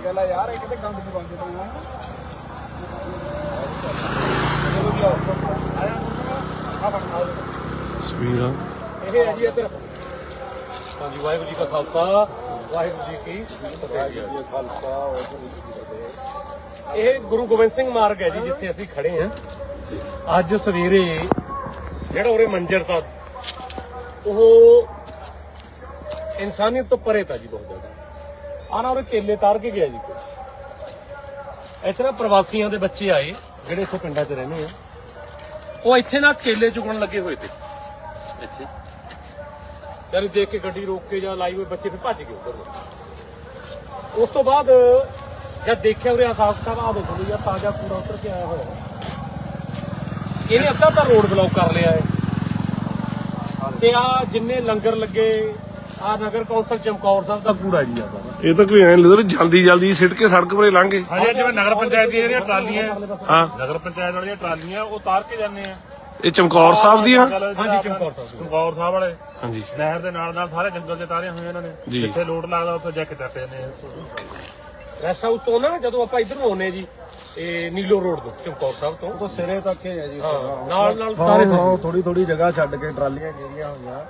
ਸਹੀ ਗੱਲ ਆ ਯਾਰ ਇਹ ਕਿਤੇ ਗੰਦ ਚ ਬੰਦ ਤੋਂ ਤਸਵੀਰਾਂ। ਇਹ ਹੈ ਜੀ ਇੱਧਰ। ਹਾਂਜੀ ਵਾਹਿਗੁਰੂ ਜੀ ਕਾ ਖਾਲਸਾ ਵਾਹਿਗੁਰੂ ਜੀ ਕੀ ਫਤਿਹ। ਜੀ ਖਾਲਸਾ ਉਹ ਇਹ ਗੁਰੂ ਗੋਬਿੰਦ ਸਿੰਘ ਮਾਰਗ ਹੈ ਜੀ ਜਿੱਥੇ ਅਸੀਂ ਖੜੇ ਹਾਂ। ਅੱਜ ਸਵੇਰੇ ਜਿਹੜਾ ਉਰੇ ਮੰਜ਼ਰ ਤਾਂ ਉਹ ਇਨਸਾਨੀਅਤ ਤੋਂ ਪਰੇ ਤਾਂ ਜੀ ਬਹੁਤ ਜ਼ਿਆਦਾ। ਆਹ ਨਾ ਕੇਲੇ ਤਾਰ ਕੇ ਗਿਆ ਜੀ। ਇੱਥੇ ਨਾ ਪ੍ਰਵਾਸੀਆਂ ਦੇ ਬੱਚੇ ਆਏ, ਜਿਹੜੇ ਇੱਥੇ ਪਿੰਡਾਂ 'ਚ ਰਹਿੰਦੇ ਆ। ਉਹ ਇੱਥੇ ਨਾ ਕੇਲੇ ਚੁਗਣ ਲੱਗੇ ਹੋਏ ਤੇ। ਇੱਥੇ। ਯਾਨੀ ਦੇਖ ਕੇ ਗੱਡੀ ਰੋਕ ਕੇ ਜਾਂ ਲਾਈ ਬੱਚੇ ਫਿਰ ਭੱਜ ਗਏ ਉਧਰ ਉਸ ਤੋਂ ਬਾਅਦ ਜਦ ਦੇਖਿਆ ਉਰੇ ਆਸਾਫ ਕਿਤਾਬ ਆ ਦੇਖੋ ਵੀ ਤਾਜ਼ਾ ਕੂੜਾ ਉਤਰ ਕੇ ਆਇਆ ਹੋਇਆ। ਇਹਨੇ ਅੱਧਾ ਤਾਂ ਰੋਡ ਬਲੌਕ ਕਰ ਲਿਆ ਹੈ ਤੇ ਆ ਜਿੰਨੇ ਲੰਗਰ ਲੱਗੇ ਆ ਨਗਰ ਕੌਂਸਲ ਚਮਕੌਰ ਸਾਹਿਬ ਦਾ ਕੂੜਾ ਜੀ ਆ ਸਾਰਾ। ਇਹ ਤਾਂ ਕੋਈ ਐਂ ਲੱਗਦਾ ਵੀ ਜਲਦੀ ਜਲਦੀ ਸਿੱਟ ਕੇ ਸੜਕ ਪਰੇ ਲੰਘੇ ਹਾਂਜੀ ਜਿਵੇਂ ਨਗਰ ਪੰਚਾਇਤ ਦੀਆਂ ਜਿਹੜੀਆਂ ਟਰਾਲੀਆਂ ਹਾਂ। ਨਗਰ ਪੰਚਾਇਤ ਵਾਲੀਆਂ ਟਰਾਲੀਆਂ ਉਹ ਤਾਰ ਕੇ ਜਾਂਦੇ ਆ। ਇਹ ਚਮਕੌਰ ਸਾਹਿਬ ਦੀਆਂ? ਹਾਂਜੀ, ਚਮਕੌਰ ਸਾਹਿਬ ਦੀਆਂ। ਚਮਕੌਰ ਸਾਹਿਬ ਵਾਲੇ। ਹਾਂਜੀ। ਨਹਿਰ ਦੇ ਨਾਲ ਨਾਲ ਸਾਰੇ ਜੰਗਲ ਦੇ ਤਾਰੇ ਹੋਏ ਇਹਨਾਂ ਨੇ। ਜੀ। ਜਿੱਥੇ ਲੋਡ ਲੱਗਦਾ ਉੱਥੇ ਜਾ ਕੇ ਟੱਪ ਜਾਂਦੇ ਆ। ਰੈਸਟ ਹਾਊਸ ਤੋਂ ਨਾ ਜਦੋਂ ਆਪਾਂ ਇੱਧਰ ਆਉਨੇ ਜੀ ਇਹ ਨੀਲੋ ਰੋਡ ਤੋਂ ਚਮਕੌਰ ਸਾਹਿਬ ਤੋਂ। ਤੋਂ ਸਿਰੇ ਤੱਕ ਹੀ ਹੈ ਜੀ ਹਾਂ, ਨਾਲ- ਨਾਲ ਸਾਰੇ ਸਾਰੇ ਥੋੜੀ ਥੋੜੀ ਜਗ੍ਹਾ ਛੱਡ ਕੇ ਟਰਾਲੀਆਂ ਗੇਰੀਆਂ ਹੋਈਆਂ।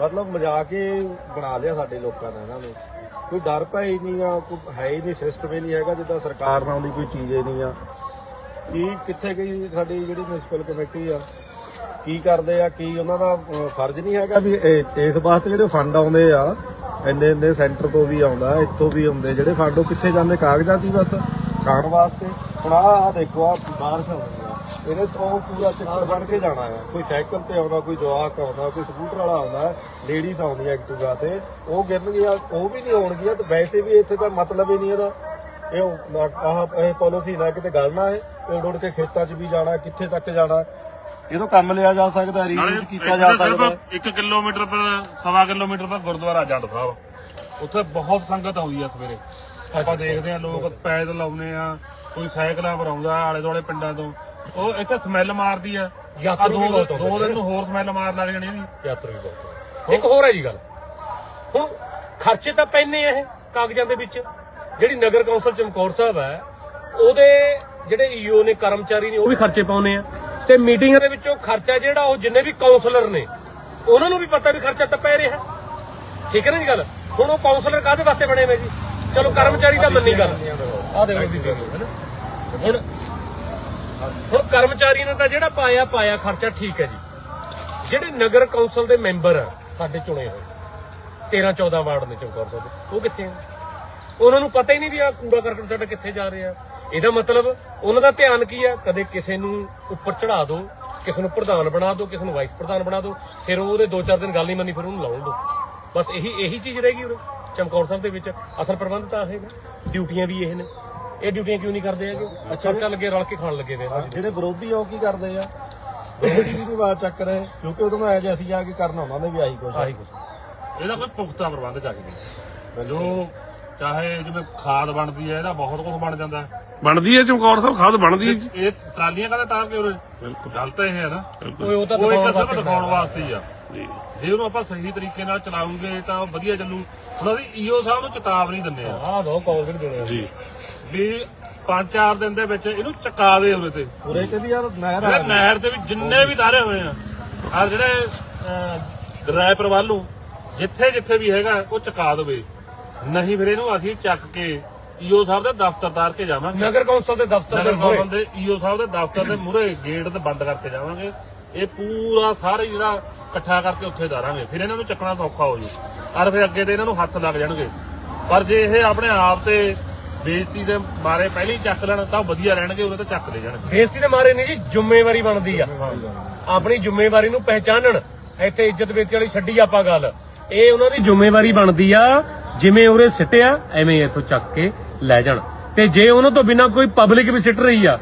ਮਤਲਬ ਮਜ਼ਾਕ ਹੀ ਬਣਾ ਲਿਆ ਸਾਡੇ ਲੋਕਾਂ ਨੇ ਇਹਨਾਂ ਨੇ। ਕੋਈ ਡਰ ਭੈ ਹੀ ਨਹੀਂ ਆ ਕੋਈ ਹੈ ਹੀ ਨਹੀਂ ਸਿਸਟਮ ਹੀ ਨਹੀਂ ਹੈਗਾ ਜਿੱਦਾਂ ਸਰਕਾਰ ਨਾਲ ਦੀ ਕੋਈ ਚੀਜ਼ ਹੀ ਨਹੀਂ ਆ। ਕੀ ਕਿੱਥੇ ਗਈ ਸਾਡੀ ਜਿਹੜੀ ਮਿਊਨਿਸਪਲ ਕਮੇਟੀ ਆ? ਕੀ ਕਰਦੇ ਆ ਕੀ ਉਹਨਾਂ ਦਾ ਅਹ, ਫਰਜ਼ ਨਹੀਂ ਹੈਗਾ ਵੀ ਇਹ- ਇਸ ਵਾਸਤੇ ਜਿਹੜੇ ਫੰਡ ਆਉਂਦੇ ਆ ਇੰਨੇ ਇੰਨੇ ਸੈਂਟਰ ਤੋਂ ਵੀ ਆਉਂਦਾ ਇੱਥੋਂ ਵੀ ਆਉਂਦੇ ਜਿਹੜੇ ਫੰਡ ਉਹ ਕਿੱਥੇ ਜਾਂਦੇ? ਕਾਗਜ਼ਾਂ 'ਚ ਹੀ ਬਸ ਖਾਣ ਵਾਸਤੇ। ਹੁਣ ਆ ਆ ਦੇਖੋ ਆ ਬਾਰਿਸ਼ ਆ ਇਹਨੇ ਤੋਂ ਪੂਰਾ ਚੱਕਰ ਬਣ ਕੇ ਜਾਣਾ ਆ ਕੋਈ ਸਾਈਕਲ ਤੇ ਆਉਂਦਾ ਕੋਈ ਜਵਾਕ ਆਉਂਦਾ ਕੋਈ ਸਕੂਟਰ ਵਾਲਾ ਆਉਂਦਾ ਲੇਡੀਜ਼ ਆਉਂਦੀ ਐਕਟਿਵਾ ਤੇ ਉਹ ਗਿਰਨਗੀਆਂ ਉਹ ਵੀ ਨਹੀਂ ਆਉਣਗੀਆਂ ਤੇ ਵੈਸੇ ਵੀ ਇੱਥੇ ਤਾਂ ਮਤਲਬ ਹੀ ਨਹੀਂ ਇਹਦਾ। ਇਹ ਆਹ ਇਹ ਪਾਲਿਸੀ ਨਾ ਕਿਤੇ ਗੱਲ ਨਾ ਹੈ ਉੱਡ ਉੱਡ ਕੇ ਖੇਤਾਂ 'ਚ ਵੀ ਜਾਣਾ ਕਿੱਥੇ ਤੱਕ ਜਾਣਾ। ਇਹ ਤੋਂ ਕੰਮ ਲਿਆ ਜਾ ਸਕਦਾ ਰੀਯੂਜ਼ ਕੀਤਾ ਜਾ ਸਕਦਾ। ਹੈ। 1 ਕਿਲੋਮੀਟਰ ਪਰ ਸਵਾ ਕਿਲੋਮੀਟਰ ਪਰ ਗੁਰਦੁਆਰਾ ਜੰਡ ਸਾਹਿਬ। ਉੱਥੇ ਬਹੁਤ ਸੰਗਤ ਆਉਂਦੀ ਆ ਸਵੇਰੇ। ਆਪਾਂ ਦੇਖਦੇ ਆ ਲੋਕ ਪੈਦਲ ਆਉਂਦੇ ਆ। ਕੋਈ ਸਾਈਕਲਾਂ ਪਰ ਆਉਂਦਾ ਆਲੇ ਦੁਆਲੇ ਪਿੰਡਾਂ ਤੋਂ। ਉਹ ਇੱਥੇ ਸਮੈਲ ਮਾਰਦੀ ਆ। ਯਾਤਰੂ ਵੀ ਦੋ- ਬਹੁਤ ਆਉਂਦੇ ਦੋ ਦਿਨ ਨੂੰ ਹੋਰ ਸਮੈਲ ਮਾਰ ਲੱਗ ਜਾਣੀ ਇਹਦੀ। ਯਾਤਰੀ ਬਹੁਤ ਇੱਕ ਹੋਰ ਹੈ ਜੀ ਗੱਲ। ਹੁਣ ਖਰਚੇ ਤਾਂ ਪੈਨੇ ਆ ਇਹ ਕਾਗਜ਼ਾਂ ਦੇ ਵਿੱਚ। ਜਿਹੜੀ ਨਗਰ ਕੌਂਸਲ ਚਮਕੌਰ ਸਾਹਿਬ ਹੈ ਉਹਦੇ ਜਿਹੜੇ ਈਓ ਨੇ ਕਰਮਚਾਰੀ ਨੇ ਉਹ ਵੀ ਖਰਚੇ ਪਾਉਨੇ ਆ। ਤੇ ਮੀਟਿੰਗਾਂ ਦੇ ਵਿੱਚੋਂ ਖਰਚਾ ਜਿਹੜਾ ਉਹ ਜਿੰਨੇ ਵੀ ਕਾਉਂਸਲਰ ਨੇ ਉਹਨਾਂ ਨੂੰ ਵੀ ਪਤਾ ਵੀ ਖਰਚਾ ਤਾਂ ਪੈ ਰਿਹਾ। ਠੀਕ ਹੈ ਨਾ ਜੀ ਗੱਲ? ਹੁਣ ਉਹ ਕਾਉਂਸਲਰ ਕਾਹਦੇ ਵਾਸਤੇ ਬਣੇ ਹੋਏ ਜੀ? ਚਲੋ ਕਰਮਚਾਰੀ ਤਾਂ ਮੰਨੀ ਗੱਲ। ਆਹ ਦੇਖੋ ਬੀਬੀ ਹੈ ਨਾ ਹੁਣ ਹੁਣ ਕਰਮਚਾਰੀ ਨੇ ਤਾਂ ਜਿਹੜਾ ਪਾਇਆ ਪਾਇਆ, ਖਰਚਾ ਠੀਕ ਹੈ ਜੀ। ਜਿਹੜੇ ਨਗਰ ਕੌਂਸਲ ਦੇ ਮੈਂਬਰ ਆ, ਸਾਡੇ ਚੁਣੇ ਹੋਏ 13 14 ਵਾਰਡ ਨੇ ਚਮਕੌਰ ਸਾਹਿਬ ਉਹ ਕਿੱਥੇ ਆ? ਉਹਨਾਂ ਨੂੰ ਪਤਾ ਹੀ ਨਹੀਂ ਵੀ ਆ ਕੂੜਾ ਕਰਕਟ ਸਾਡਾ ਕਿੱਥੇ ਜਾ ਰਿਹਾ। ਇਹਦਾ ਮਤਲਬ ਉਹਨਾਂ ਦਾ ਧਿਆਨ ਕੀ ਆ? ਕਦੇ ਕਿਸੇ ਨੂੰ ਉੱਪਰ ਚੜਾ ਦਿਓ ਕਿਸੇ ਨੂੰ ਪ੍ਰਧਾਨ ਬਣਾ ਦਿਓ ਕਿਸੇ ਨੂੰ ਵਾਈਸ ਪ੍ਰਧਾਨ ਬਣਾ ਦਿਓ ਫਿਰ ਉਹਦੇ 2-4 ਦਿਨ ਗੱਲ ਨਹੀਂ ਮੰਨੀ, ਫਿਰ ਉਹਨੂੰ ਲਾਉਣ ਦਿਓ ਬਸ ਇਹੀ ਇਹੀ ਚੀਜ਼ ਰਹਿ ਗਈ ਉਰੇ, ਚਮਕੌਰ ਸਾਹਿਬ ਦੇ ਵਿੱਚ। ਅਸਲ ਪ੍ਰਬੰਧ ਤਾਂ ਇਹ ਨੇ, ਡਿਊਟੀਆਂ ਵੀ ਇਹ ਨੇ। ਇਹ ਡਿਊਟੀਆਂ ਕਿਉਂ ਨਹੀਂ ਕਰਦੇ ਹੈਗੇ? ਖਰਚਾ ਲੱਗੇ ਰਲ ਕੇ ਖਾਣ ਲੱਗੇ ਵੇ। ਜਿਹੜੇ ਵਿਰੋਧੀ ਆ ਉਹ ਕੀ ਕਰਦੇ ਆ? ਵਿਰੋਧੀ ਵੀ ਨਹੀਂ ਆਵਾਜ਼ ਚੱਕ ਰਹੇ ਕਿਉਂਕਿ ਉਦੋਂ ਐ ਜੇ ਅਸੀਂ ਆ ਕੇ ਕਰਨਾ ਉਹਨਾਂ ਨੇ ਵੀ ਆਹੀ ਕੁਛ ਆਹੀ ਕੁਛ। ਇਹਦਾ ਕੋਈ ਪੁਖਤਾ ਪ੍ਰਬੰਧ ਚਾਹੀਦਾ ਜੋ ਚਾਹੇ ਜਿਵੇਂ ਖਾਦ ਬਣਦੀ ਹੈ ਇਹਦਾ ਬਹੁਤ ਕੁਝ ਬਣ ਜਾਂਦਾ ਹੈ। ਬਣਦੀ ਹੈ ਚਮਕੌਰ ਸਾਹਿਬ ਖਾਦ ਬਣਦੀ ਹੈ ਜੀ। ਇਹ ਟਰਾਲੀਆਂ ਕਾਹਦੇ ਤਾਰ ਕੇ ਉਰੇ ਬਿਲਕੁਲ। ਗੱਲ ਤਾਂ ਇਹ ਹੈ ਨਾ। ਓਏ ਉਹ ਤਾਂ ਦਿਖਾਉਣ ਵਾਸਤੇ ਹੀ ਆ। ਜੀ। ਉਹਨੂੰ ਆਪਾਂ ਸਹੀ ਤਰੀਕੇ ਨਾਲ ਚਲਾਉਂਗੇ ਤਾਂ ਉਹ ਵਧੀਆ ਚੱਲੂ। ਹੁਣ ਅਸੀਂ ਈਓ ਸਾਹਿਬ ਨੂੰ ਚੇਤਾਵਨੀ ਦਿੰਦੇ ਆ ਆਹ ਦੋ ਕਾਲ ਵੀ ਦੇਣੇ। ਜੀ। ਵੀ ਪੰਜ ਚਾਰ ਦਿਨ ਦੇ ਵਿੱਚ ਇਹਨੂੰ ਚਕਾ ਦੇ ਉਰੇ ਤੇ। ਉਰੇ ਤੇ ਵੀ ਯਾਰ ਨਹਿਰ ਆ ਨਹਿਰ ਦੇ ਵਿੱਚ ਜਿੰਨੇ ਵੀ ਤਾਰੇ ਹੋਏ ਆ ਆ ਜਿਹੜੇ ਅਹ, ਡਰਾਈਵਰ ਵੱਲੋਂ ਜਿੱਥੇ ਜਿੱਥੇ ਵੀ ਹੈਗਾ ਉਹ ਚਕਾ ਦੇਵੇ। ਨਹੀਂ ਫਿਰ ਇਹਨੂੰ ਅਸੀਂ ਚੱਕ ਕੇ ਈਓ ਸਾਹਿਬ ਦੇ ਦਫ਼ਤਰ ਤਾਰ ਕੇ ਜਾਵਾਂਗੇ। ਨਗਰ ਕੌਂਸਲ ਦੇ ਦਫ਼ਤਰ ਦੇ ਨਗਰ ਮੂਹਰੇ। ਕੌਂਸਲ ਦੇ ਈਓ ਸਾਹਿਬ ਦੇ ਦਫ਼ਤਰ ਦੇ ਮੂਹਰੇ ਗੇਟ ਤੇ ਬੰਦ ਕਰਕੇ ਜਾਵਾਂਗੇ। ਇਹ ਪੂਰਾ ਸਾਰੇ ਜਿਹੜਾ ਇਕੱਠਾ ਕਰਕੇ ਉੱਥੇ ਧਾਰਾਂਗੇ। ਫਿਰ ਇਹਨਾਂ ਨੂੰ ਚੱਕਣਾ ਸੌਖਾ ਹੋ ਜੂ। ਔਰ ਫਿਰ ਅੱਗੇ ਤੇ ਇਹਨਾਂ ਨੂੰ ਹੱਥ ਲੱਗ ਜਾਣਗੇ। ਪਰ ਜੇ ਇਹ ਆਪਣੇ ਆਪ ਤੇ ਬੇਇੱਜ਼ਤੀ ਦੇ ਮਾਰੇ ਪਹਿਲਾਂ ਚੱਕ ਲੈਣ, ਤਾਂ ਵਧੀਆ ਰਹਿਣਗੇ ਉਹਦੇ ਤੇ ਚੱਕ ਲੈ ਜਾਣਗੇ ਬੇਇੱਜ਼ਤੀ ਦੇ ਮਾਰੇ ਨਹੀਂ ਜੀ, ਜ਼ਿੰਮੇਵਾਰੀ ਬਣਦੀ ਆ। ਆਪਣੀ ਜ਼ਿੰਮੇਵਾਰੀ ਨੂੰ ਪਹਿਚਾਨਣ, ਇੱਥੇ ਇੱਜ਼ਤ ਬੇਇੱਜ਼ਤੀ ਵਾਲੀ ਛੱਡੀ ਆਪਾਂ ਗੱਲ। ਇਹ ਉਹਨਾਂ ਦੀ ਜ਼ਿੰਮੇਵਾਰੀ ਬਣਦੀ ਆ, ਜਿਵੇਂ ਉਰੇ ਸਿੱਟਿਆ, ਐਵੇਂ ਹੀ ਇੱਥੋਂ ਚੱਕ ਕੇ ਲੈ ਜਾਣ। ਤੇ ਜੇ ਉਹਨਾਂ ਤੋਂ ਬਿਨਾਂ ਕੋਈ ਪਬਲਿਕ ਵੀ ਸਿੱਟ ਰਹੀ ਆ,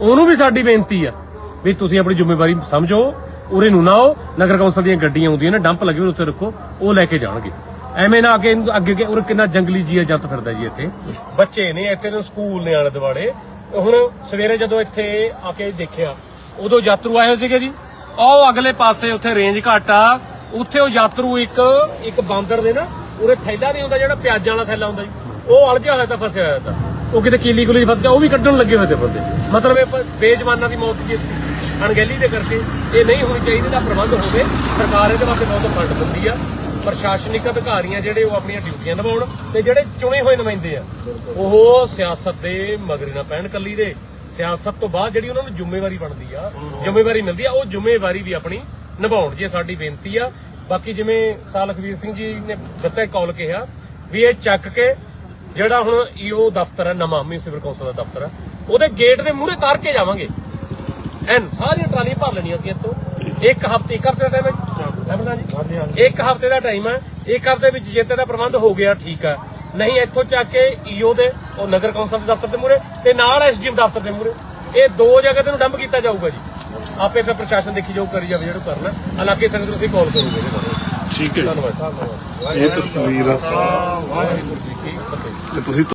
ਉਹਨੂੰ ਵੀ ਸਾਡੀ ਬੇਨਤੀ ਆ ਵੀ ਤੁਸੀਂ ਆਪਣੀ ਜ਼ਿੰਮੇਵਾਰੀ ਸਮਝੋ ਉਰੇ ਨੂੰ ਨਾ ਉਹ ਨਗਰ ਕੌਂਸਲ ਦੀਆਂ ਗੱਡੀਆਂ ਆਉਂਦੀਆਂ ਨੇ ਡੰਪ ਲੱਗੇ ਹੋਏ ਉੱਥੇ ਰੱਖੋ, ਉਹ ਲੈ ਕੇ ਜਾਣਗੇ। ਐਵੇਂ ਨਾ ਆ ਕੇ ਅੱਗੇ ਕੇ ਉਰੇ ਕਿੰਨਾ ਜੰਗਲੀ ਜੀਆ ਜੰਤ ਫਿਰਦਾ ਜੀ ਇੱਥੇ। ਬੱਚੇ ਨੇ ਇੱਥੇ ਨੂੰ ਸਕੂਲ ਨੇ ਆਲੇ ਦੁਆਲੇ। ਹੁਣ ਸਵੇਰੇ ਜਦੋਂ ਇੱਥੇ ਆ ਕੇ ਦੇਖਿਆ, ਉਦੋਂ ਯਾਤਰੂ ਆਏ ਹੋਏ ਸੀਗੇ ਜੀ। ਉਹ ਅਗਲੇ ਪਾਸੇ ਉੱਥੇ ਰੇਂਜ ਘੱਟ ਆ। ਉੱਥੇ ਉਹ ਯਾਤਰੂ ਇੱਕ ਇੱਕ ਬਾਂਦਰ ਦੇ ਨਾ, ਉਰੇ ਥੈਲਾ ਨਹੀਂ ਹੁੰਦਾ ਜਿਹੜਾ ਪਿਆਜ਼ਾਂ ਵਾਲਾ ਥੈਲਾ ਹੁੰਦਾ ਜੀ। ਉਹ ਅਲਝਿਆ ਹੋਇਆ ਤਾਂ ਫਸਿਆ ਹੋਇਆ ਤਾਂ। ਉਹ ਕਿਤੇ ਕੀਲੀ ਗੁਲੀ ਫਸ ਗਿਆ, ਉਹ ਵੀ ਕੱਢਣ ਲੱਗੇ ਹੋਏ ਤੇ ਬੰਦੇ। ਮਤਲਬ ਇਹ ਪ- ਬੇਜਵਾਨਾਂ ਦੀ ਮੌਤ ਦੀ ਅਣਗਹਿਲੀ ਦੇ ਕਰਕੇ ਇਹ ਨਹੀਂ ਹੋਣੀ ਚਾਹੀਦੀ ਦਾ ਪ੍ਰਬੰਧ ਹੋਵੇ। ਸਰਕਾਰ ਇਹਦੇ ਵਾਸਤੇ ਬਹੁਤ ਫੰਡ ਦਿੰਦੀ ਆ। ਪ੍ਰਸ਼ਾਸਨਿਕ ਅਧਿਕਾਰੀਆਂ ਜਿਹੜੇ ਉਹ ਆਪਣੀਆਂ ਡਿਊਟੀਆਂ ਨਿਭਾਉਣ ਤੇ ਜਿਹੜੇ ਚੁਣੇ ਹੋਏ ਨੁਮਾਇੰਦੇ ਆ, ਉਹ ਸਿਆਸਤ ਦੇ ਮਗਰ ਨਾ ਪੈਣ ਕੱਲੀ ਦੇ। ਸਿਆਸਤ ਤੋਂ ਬਾਅਦ ਜਿਹੜੀ ਉਹਨਾਂ ਨੂੰ ਜ਼ਿੰਮੇਵਾਰੀ ਬਣਦੀ ਆ, ਜ਼ਿੰਮੇਵਾਰੀ ਮਿਲਦੀ ਆ, ਉਹ ਜ਼ਿੰਮੇਵਾਰੀ ਵੀ ਆਪਣੀ ਨਿਭਾਉਣ। ਜੇ ਸਾਡੀ ਬੇਨਤੀ ਆ, ਬਾਕੀ ਜਿਵੇਂ ਸਾਹ ਲਖਵੀਰ ਸਿੰਘ ਜੀ ਨੇ ਦਿੱਤਾ ਕਾਲ ਕਿਹਾ ਵੀ ਇਹ ਚੱਕ ਕੇ ਜਿਹੜਾ ਹੁਣ ਈਓ ਦਫ਼ਤਰ ਹੈ ਨਵਾਂ ਮਿਊਨਿਸਪਲ ਕੌਂਸਲ ਦਾ ਦਫ਼ਤਰ ਹੈ ਉਹਦੇ ਗੇਟ ਦੇ ਮੂਹਰੇ ਤਾਰ ਕੇ ਜਾਵਾਂਗੇ। ਐਨ ਸਾਰੀਆਂ ਟਰਾਲੀਆਂ ਭਰ ਲੈਣੀਆਂ ਸੀ ਇੱਥੋਂ। ਇੱਕ ਹਫ਼ਤੇ ਇੱਕ ਹਫ਼ਤੇ ਦਾ ਟਾਈਮ ਹੈ ਜੀ। ਇੱਕ ਹਫ਼ਤੇ ਦਾ ਟਾਈਮ ਹੈ। ਇੱਕ ਹਫ਼ਤੇ ਵਿੱਚ ਜੇਤੇ ਦਾ ਪ੍ਰਬੰਧ ਹੋ ਗਿਆ ਠੀਕ ਹੈ। ਨਹੀਂ ਇੱਥੋਂ ਚੱਕ ਕੇ ਈਓ ਦੇ ਉਹ ਨਗਰ ਕੌਂਸਲ ਦੇ ਦਫ਼ਤਰ ਦੇ ਮੂਹਰੇ ਤੇ ਨਾਲ ਐਸਡੀਐਮ ਦਫ਼ਤਰ ਦੇ ਮੂਹਰੇ। ਇਹ ਦੋ ਜਗ੍ਹਾ ਤੇ ਨੂੰ ਡੰਪ ਕੀਤਾ ਜਾਊਗਾ ਜੀ। ਆਪੇ ਫਿਰ ਪ੍ਰਸ਼ਾਸਨ ਦੇਖੀ ਜਾਊ ਕਰੀ ਜਾਵੇ ਜਿਹੜਾ ਕਰਨਾ। ਹਾਲਾਂਕਿ ਸੰਗਤ ਨੂੰ ਅਸੀਂ ਕਾਲ ਕਰੂਗੇ ਇਹਦੇ ਬਾਰੇ ਠੀਕ ਹੈ ਧੰਨਵਾਦ। ਇਹ ਤਸਵੀਰ ਵਾਹਿਗੁਰੂ ਜੀ ਕੀ ਫਤਿਹ। ਇਹ ਤੁਸੀਂ